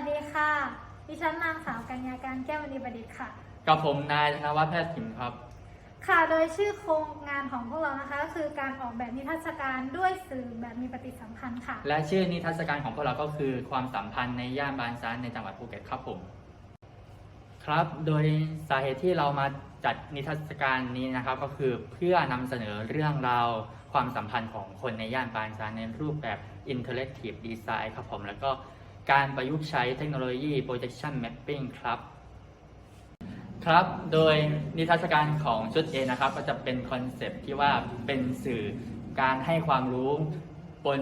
ฉันนางสาวกัญญาการแก้วมณีประดิษฐ์ค่ะ กับผมนายธนวัฒน์แพทย์สินครับ ค่ะ โดยชื่อโครงงานของพวกเรานะคะก็คือการออกแบบนิทรรศการด้วยสื่อแบบมีปฏิสัมพันธ์ค่ะ และชื่อนิทรรศการของพวกเราก็คือความสัมพันธ์ในย่านบางซานในจังหวัดภูเก็ตครับผม ครับ โดยสาเหตุที่เรามาจัดนิทรรศการนี้นะครับก็คือเพื่อนำเสนอเรื่องราวความสัมพันธ์ของคนในย่านบางซานในรูปแบบ interactive design ครับผมแล้วก็ การประยุกต์ใช้เทคโนโลยี projection mapping ครับ ครับ โดยนิทรรศการของชุด A นะครับ ก็จะเป็นคอนเซปต์ที่ว่าเป็นสื่อการให้ความรู้บน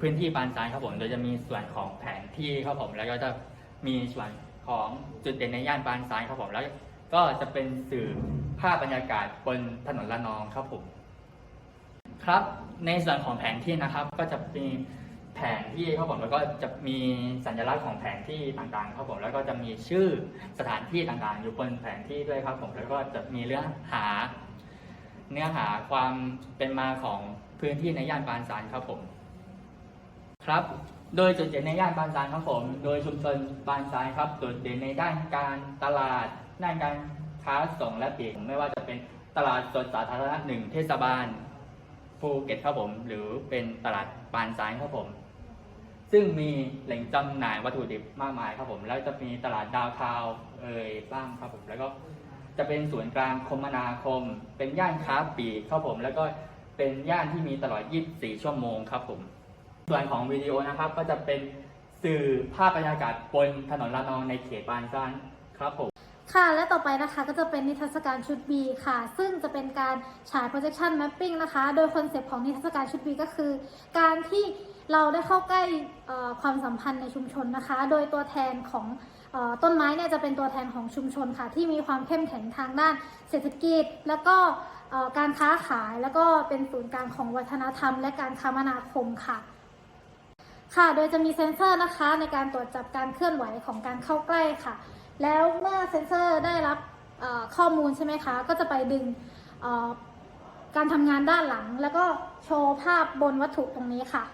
พื้นที่ปานซ้ายครับผม โดยจะมีส่วนของแผนที่ครับผม แล้วก็จะมีส่วนของจุดเด่นในย่านปานซ้ายครับผม แล้วก็จะเป็นสื่อภาพบรรยากาศบนถนนละนองครับผม ครับ ในส่วนของแผนที่นะครับ ก็จะมี แผนที่ครับผมแล้วก็จะมีสัญลักษณ์ของแผนที่ต่างๆครับผมแล้วก็จะมีชื่อสถานที่ต่างๆ อยู่บนแผนที่ด้วยครับผมแล้วก็จะมีเรื่องหา เนื้อหาความเป็นมาของพื้นที่ในย่านบางซานครับผมครับ โดยจุดเด่นในย่านบางซานครับผม โดยชุมชนบางซานครับจุดเด่นในด้านการตลาดด้านการค้าส่งและปลีกไม่ว่าจะเป็นตลาดสดสาธารณะหนึ่งเทศบาลภูเก็ตครับผม หรือเป็นตลาดปานซ้ายครับผม ซึ่งมีแหล่งจำหน่ายวัตถุดิบมากมายครับผม แล้วจะมีตลาดดาวทาวเอ่ยบ้างครับผม แล้วก็จะเป็นศูนย์กลางคมนาคม เป็นย่านค้าปลีกครับผม แล้วก็เป็นย่านที่มีตลอด 24 ชั่วโมงครับผม ส่วนของวิดีโอนะครับก็จะเป็นสื่อภาพบรรยากาศบนถนนลานองในเขตบางซานครับผม ค่ะ และต่อไปนะคะก็จะเป็นนิทรรศการชุด B ค่ะ ซึ่งจะเป็นการฉาย projection mapping นะคะ โดยคอนเซปต์ของนิทรรศการชุด B ก็คือ การที่เราได้เข้าใกล้ความสัมพันธ์ในชุมชนนะคะ โดยตัวแทนของต้นไม้เนี่ยจะเป็นตัวแทนของชุมชนค่ะ ที่มีความเข้มแข็งทางด้านเศรษฐกิจ แล้วก็การค้าขายแล้วก็เป็นศูนย์กลางของวัฒนธรรม และการคมนาคมค่ะค่ะ โดยจะมีเซ็นเซอร์นะคะในการตรวจจับการเคลื่อนไหวของการเข้าใกล้ค่ะ แล้วเมื่อเซ็นเซอร์ได้รับข้อมูลใช่ไหมคะ ก็จะไปดึงการทำงานด้านหลัง แล้วก็โชว์ภาพบนวัตถุตรงนี้ค่ะ